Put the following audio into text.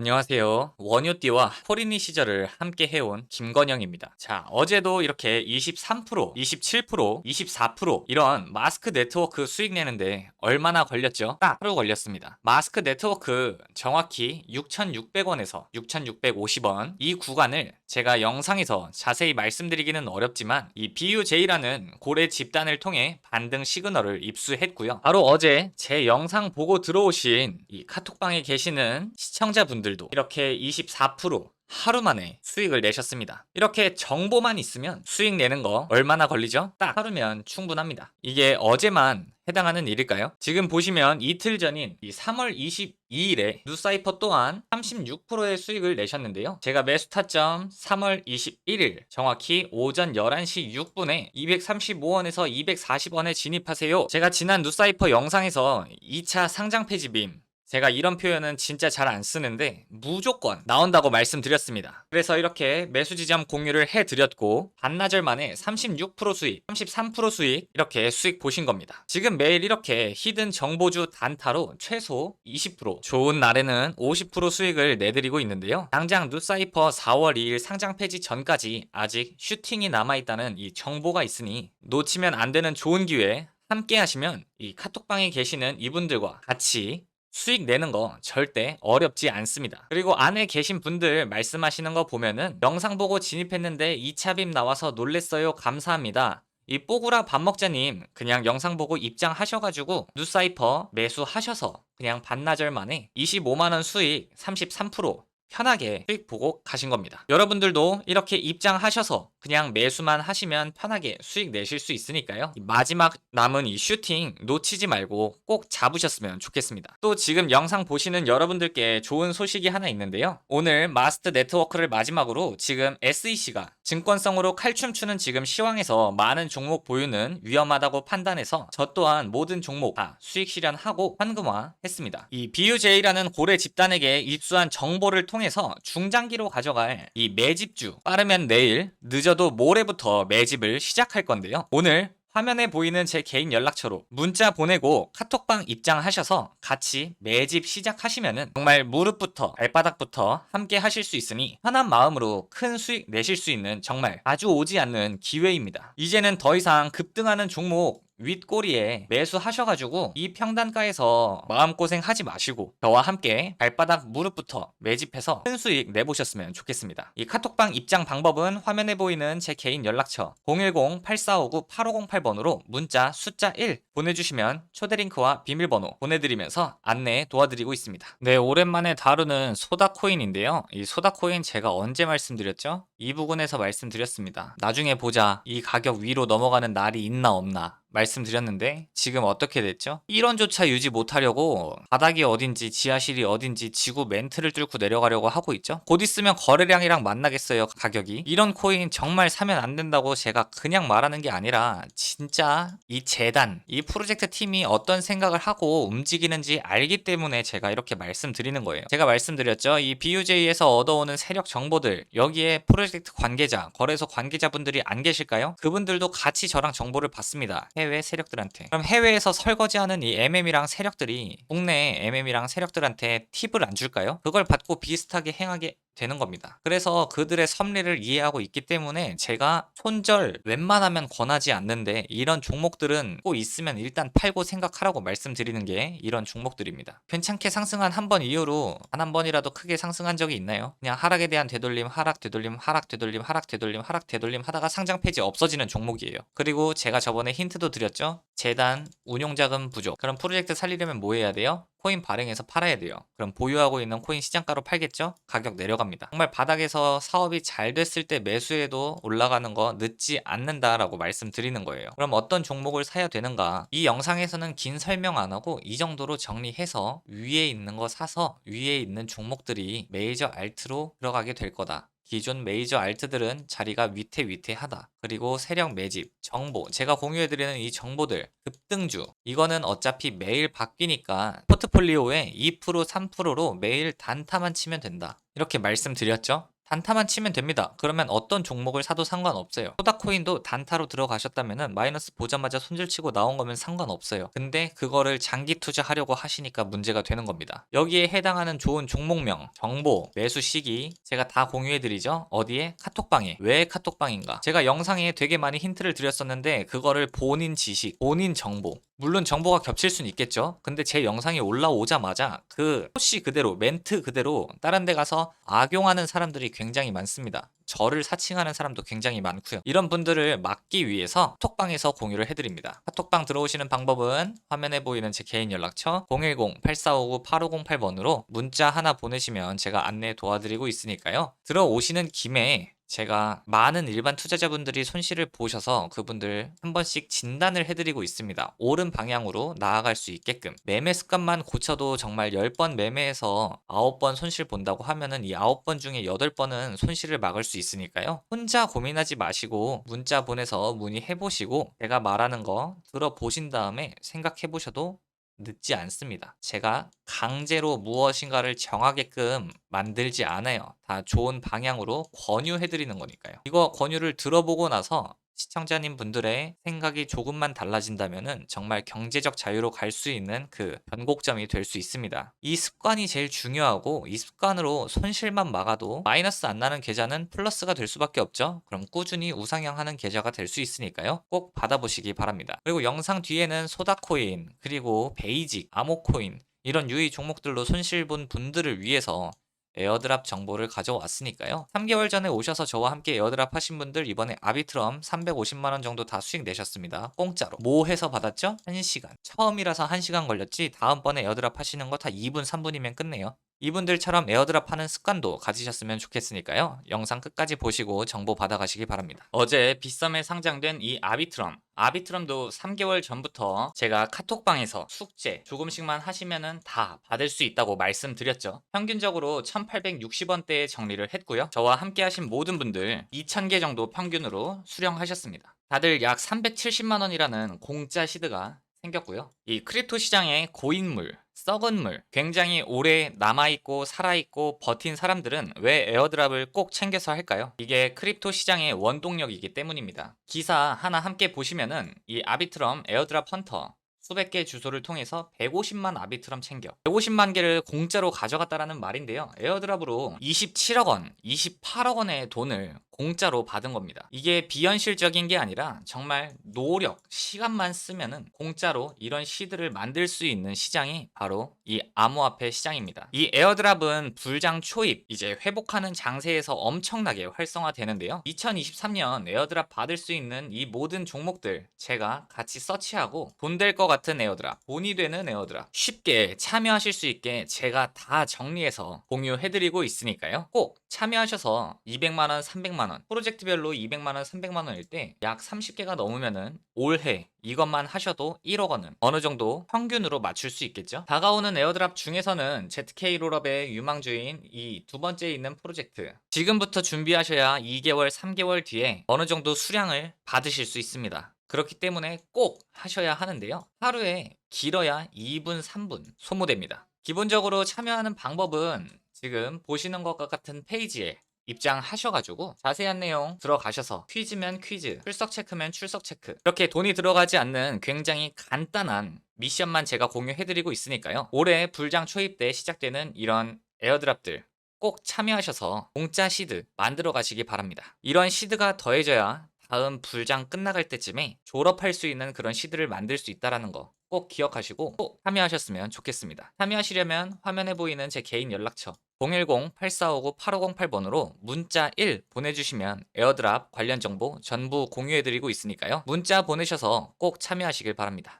안녕하세요. 원효띠와 포리니 시절을 함께 해온 김건영입니다. 자, 어제도 이렇게 23%, 27%, 24% 이런 마스크 네트워크 수익 내는데 얼마나 걸렸죠? 딱 하루 걸렸습니다. 마스크 네트워크 정확히 6,600원에서 6,650원 이 구간을 제가 영상에서 자세히 말씀드리기는 어렵지만 이 BUJ라는 고래 집단을 통해 반등 시그널을 입수했고요. 바로 어제 제 영상 보고 들어오신 이 카톡방에 계시는 시청자분들 도 이렇게 24% 하루 만에 수익을 내셨습니다. 이렇게 정보만 있으면 수익 내는 거 얼마나 걸리죠? 딱 하루면 충분합니다. 이게 어제만 해당하는 일일까요? 지금 보시면 이틀 전인 이 3월 22일에 누사이퍼 또한 36%의 수익을 내셨는데요. 제가 매수 타점 3월 21일 정확히 오전 11시 6분에 235원에서 240원에 진입하세요. 제가 지난 누사이퍼 영상에서 2차 상장 폐지 빔 제가 이런 표현은 진짜 잘 안 쓰는데 무조건 나온다고 말씀드렸습니다. 그래서 이렇게 매수 지점 공유를 해드렸고 반나절 만에 36% 수익, 33% 수익 이렇게 수익 보신 겁니다. 지금 매일 이렇게 히든 정보주 단타로 최소 20% 좋은 날에는 50% 수익을 내드리고 있는데요. 당장 누사이퍼 4월 2일 상장 폐지 전까지 아직 슈팅이 남아있다는 이 정보가 있으니 놓치면 안 되는 좋은 기회 함께 하시면 이 카톡방에 계시는 이분들과 같이 수익 내는 거 절대 어렵지 않습니다. 그리고 안에 계신 분들 말씀하시는 거 보면은 영상 보고 진입했는데 2차 빔 나와서 놀랬어요. 감사합니다. 이 뽀구라 밥 먹자님 그냥 영상 보고 입장하셔가지고 누사이퍼 매수하셔서 그냥 반나절 만에 25만원 수익 33% 편하게 수익 보고 가신 겁니다. 여러분들도 이렇게 입장하셔서 그냥 매수만 하시면 편하게 수익 내실 수 있으니까요. 이 마지막 남은 이 슈팅 놓치지 말고 꼭 잡으셨으면 좋겠습니다. 또 지금 영상 보시는 여러분들께 좋은 소식이 하나 있는데요. 오늘 마스트 네트워크를 마지막으로 지금 SEC가 증권성으로 칼춤 추는 지금 시황에서 많은 종목 보유는 위험하다고 판단해서 저 또한 모든 종목 다 수익 실현하고 환금화 했습니다. 이 BUJ라는 고래 집단에게 입수한 정보를 통해서 중장기로 가져갈 이 매집주 빠르면 내일 늦어 도 모레부터 매집을 시작할 건데요. 오늘 화면에 보이는 제 개인 연락처로 문자 보내고 카톡방 입장하셔서 같이 매집 시작하시면은 정말 무릎부터 발바닥부터 함께 하실 수 있으니 편한 마음으로 큰 수익 내실 수 있는 정말 아주 오지 않는 기회입니다. 이제는 더 이상 급등하는 종목 윗꼬리에 매수하셔가지고 이 평단가에서 마음고생 하지 마시고 저와 함께 발바닥 무릎부터 매집해서 큰 수익 내보셨으면 좋겠습니다. 이 카톡방 입장 방법은 화면에 보이는 제 개인 연락처 010-8459-8508번으로 문자 숫자 1 보내주시면 초대링크와 비밀번호 보내드리면서 안내 도와드리고 있습니다. 네, 오랜만에 다루는 소다코인인데요. 이 소다코인 제가 언제 말씀드렸죠? 이 부분에서 말씀드렸습니다. 나중에 보자. 이 가격 위로 넘어가는 날이 있나 없나. 말씀드렸는데 지금 어떻게 됐죠? 1원조차 유지 못하려고 바닥이 어딘지 지하실이 어딘지 지구 멘트를 뚫고 내려가려고 하고 있죠. 곧 있으면 거래량이랑 만나겠어요 가격이. 이런 코인 정말 사면 안 된다고 제가 그냥 말하는 게 아니라 진짜 이 재단 이 프로젝트 팀이 어떤 생각을 하고 움직이는지 알기 때문에 제가 이렇게 말씀드리는 거예요. 제가 말씀드렸죠. 이 BUJ에서 얻어오는 세력 정보들 여기에 프로젝트 관계자 거래소 관계자분들이 안 계실까요? 그분들도 같이 저랑 정보를 받습니다. 해외 세력들한테. 그럼 해외에서 설거지하는 이 MM이랑 세력들이 국내 MM이랑 세력들한테 팁을 안 줄까요? 그걸 받고 비슷하게 행하게 되는 겁니다. 그래서 그들의 섭리를 이해하고 있기 때문에 제가 손절 웬만하면 권하지 않는데 이런 종목들은 꼭 있으면 일단 팔고 생각하라고 말씀드리는 게 이런 종목들입니다. 괜찮게 상승한 한 번 이후로 단 한 번이라도 크게 상승한 적이 있나요? 그냥 하락에 대한 되돌림, 하락 되돌림, 하락 되돌림, 하락 되돌림, 하락 되돌림 하다가 상장 폐지 없어지는 종목이에요. 그리고 제가 저번에 힌트도 드렸죠. 재단 운용자금 부족. 그럼 프로젝트 살리려면 뭐 해야 돼요? 코인 발행해서 팔아야 돼요. 그럼 보유하고 있는 코인 시장가로 팔겠죠? 가격 내려갑니다. 정말 바닥에서 사업이 잘 됐을 때 매수해도 올라가는 거 늦지 않는다라고 말씀드리는 거예요. 그럼 어떤 종목을 사야 되는가? 이 영상에서는 긴 설명 안 하고 이 정도로 정리해서 위에 있는 거 사서 위에 있는 종목들이 메이저 알트로 들어가게 될 거다. 기존 메이저 알트들은 자리가 위태위태하다. 그리고 세력 매집, 정보, 제가 공유해드리는 이 정보들, 급등주, 이거는 어차피 매일 바뀌니까 포트폴리오에 2%, 3%로 매일 단타만 치면 된다. 이렇게 말씀드렸죠? 단타만 치면 됩니다. 그러면 어떤 종목을 사도 상관없어요. 소다코인도 단타로 들어가셨다면은 마이너스 보자마자 손질치고 나온 거면 상관없어요. 근데 그거를 장기 투자하려고 하시니까 문제가 되는 겁니다. 여기에 해당하는 좋은 종목명, 정보, 매수 시기 제가 다 공유해드리죠. 어디에? 카톡방에. 왜 카톡방인가? 제가 영상에 되게 많이 힌트를 드렸었는데 그거를 본인 지식, 본인 정보 물론 정보가 겹칠 수는 있겠죠. 근데 제 영상이 올라오자마자 그 포시 그대로 멘트 그대로 다른 데 가서 악용하는 사람들이 굉장히 많습니다. 저를 사칭하는 사람도 굉장히 많고요. 이런 분들을 막기 위해서 톡방에서 공유를 해드립니다. 카톡방 들어오시는 방법은 화면에 보이는 제 개인 연락처 010-8459-8508번으로 문자 하나 보내시면 제가 안내 도와드리고 있으니까요. 들어오시는 김에 제가 많은 일반 투자자분들이 손실을 보셔서 그분들 한 번씩 진단을 해드리고 있습니다. 옳은 방향으로 나아갈 수 있게끔 매매 습관만 고쳐도 정말 10번 매매해서 9번 손실 본다고 하면은 이 9번 중에 8번은 손실을 막을 수 있으니까요. 혼자 고민하지 마시고 문자 보내서 문의해 보시고 제가 말하는 거 들어보신 다음에 생각해 보셔도 늦지 않습니다. 제가 강제로 무엇인가를 정하게끔 만들지 않아요. 다 좋은 방향으로 권유해드리는 거니까요. 이거 권유를 들어보고 나서 시청자님 분들의 생각이 조금만 달라진다면은 정말 경제적 자유로 갈 수 있는 그 변곡점이 될 수 있습니다. 이 습관이 제일 중요하고 이 습관으로 손실만 막아도 마이너스 안 나는 계좌는 플러스가 될 수밖에 없죠. 그럼 꾸준히 우상향하는 계좌가 될 수 있으니까요. 꼭 받아보시기 바랍니다. 그리고 영상 뒤에는 소다코인 그리고 베이직, 아모코인 이런 유의 종목들로 손실 본 분들을 위해서 에어드랍 정보를 가져왔으니까요. 3개월 전에 오셔서 저와 함께 에어드랍 하신 분들 이번에 아비트럼 350만원 정도 다 수익 내셨습니다. 공짜로. 뭐 해서 받았죠? 1시간. 처음이라서 1시간 걸렸지 다음번에 에어드랍 하시는 거 다 2분, 3분이면 끝내요. 이분들처럼 에어드랍 하는 습관도 가지셨으면 좋겠으니까요. 영상 끝까지 보시고 정보 받아가시기 바랍니다. 어제 빗썸에 상장된 이 아비트럼. 아비트럼도 3개월 전부터 제가 카톡방에서 숙제 조금씩만 하시면은 다 받을 수 있다고 말씀드렸죠. 평균적으로 1860원대에 정리를 했고요. 저와 함께 하신 모든 분들 2000개 정도 평균으로 수령하셨습니다. 다들 약 370만 원이라는 공짜 시드가 생겼고요. 이 크립토 시장의 고인물, 썩은 물, 굉장히 오래 남아있고 살아있고 버틴 사람들은 왜 에어드랍을 꼭 챙겨서 할까요? 이게 크립토 시장의 원동력이기 때문입니다. 기사 하나 함께 보시면은 이 아비트럼 에어드랍 헌터 수백 개 주소를 통해서 150만 아비트럼 챙겨 150만 개를 공짜로 가져갔다라는 말인데요. 에어드랍으로 27억 원, 28억 원의 돈을 공짜로 받은 겁니다. 이게 비현실적인 게 아니라 정말 노력, 시간만 쓰면은 공짜로 이런 시드를 만들 수 있는 시장이 바로 이 암호화폐 시장입니다. 이 에어드랍은 불장 초입, 이제 회복하는 장세에서 엄청나게 활성화되는데요. 2023년 에어드랍 받을 수 있는 이 모든 종목들 제가 같이 서치하고 돈 될 것 같은 에어드랍, 돈이 되는 에어드랍 쉽게 참여하실 수 있게 제가 다 정리해서 공유해드리고 있으니까요. 꼭 참여하셔서 200만원, 300만원 프로젝트별로 200만원, 300만원일 때 약 30개가 넘으면은 올해 이것만 하셔도 1억 원은 어느 정도 평균으로 맞출 수 있겠죠. 다가오는 에어드랍 중에서는 ZK 롤업의 유망주인 이 두 번째에 있는 프로젝트 지금부터 준비하셔야 2개월, 3개월 뒤에 어느 정도 수량을 받으실 수 있습니다. 그렇기 때문에 꼭 하셔야 하는데요. 하루에 길어야 2분, 3분 소모됩니다. 기본적으로 참여하는 방법은 지금 보시는 것과 같은 페이지에 입장하셔가지고 자세한 내용 들어가셔서 퀴즈면 퀴즈, 출석 체크면 출석 체크 이렇게 돈이 들어가지 않는 굉장히 간단한 미션만 제가 공유해드리고 있으니까요. 올해 불장 초입 때 시작되는 이런 에어드랍들 꼭 참여하셔서 공짜 시드 만들어 가시기 바랍니다. 이런 시드가 더해져야 다음 불장 끝나갈 때쯤에 졸업할 수 있는 그런 시드를 만들 수 있다라는 거 꼭 기억하시고 꼭 참여하셨으면 좋겠습니다. 참여하시려면 화면에 보이는 제 개인 연락처 010-8459-8508번으로 문자 1 보내주시면 에어드랍 관련 정보 전부 공유해드리고 있으니까요. 문자 보내셔서 꼭 참여하시길 바랍니다.